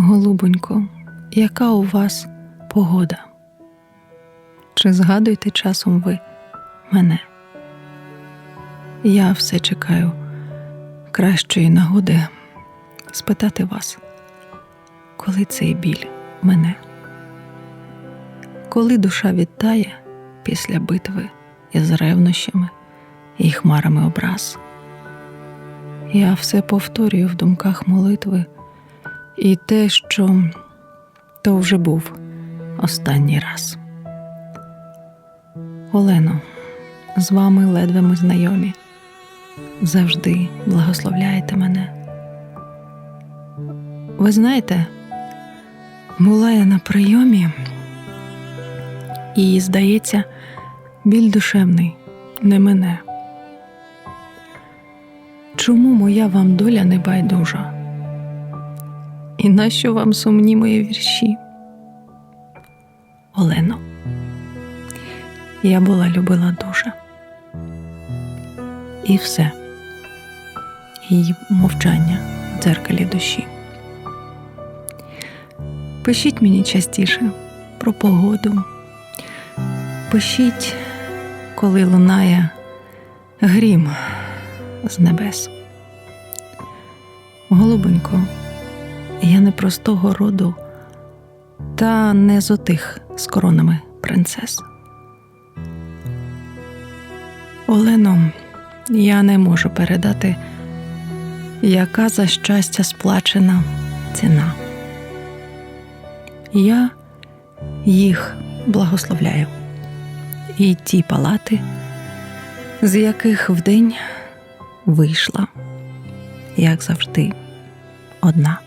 Голубонько, яка у вас погода? Чи згадуєте часом ви мене? Я все чекаю кращої нагоди спитати вас, коли цей біль мене? Коли душа відтає після битви із ревнощами і хмарами образ? Я все повторюю в думках молитви, і те, що то вже був останній раз. Олено, з вами ледве ми знайомі. Завжди благословляєте мене. Ви знаєте, була я на прийомі, і, здається, біль душевний не мене. Чому моя вам доля не байдужа? І нащо вам сумні мої вірші? Олено, я була любила дуже. І все, її мовчання в дзеркалі душі. Пишіть мені частіше про погоду. Пишіть, коли лунає грім з небес. Голубонько, я не простого роду, та не з отих з коронами принцес. Олено, я не можу передати, яка за щастя сплачена ціна. Я їх благословляю, і ті палати, з яких вдень вийшла, як завжди, одна.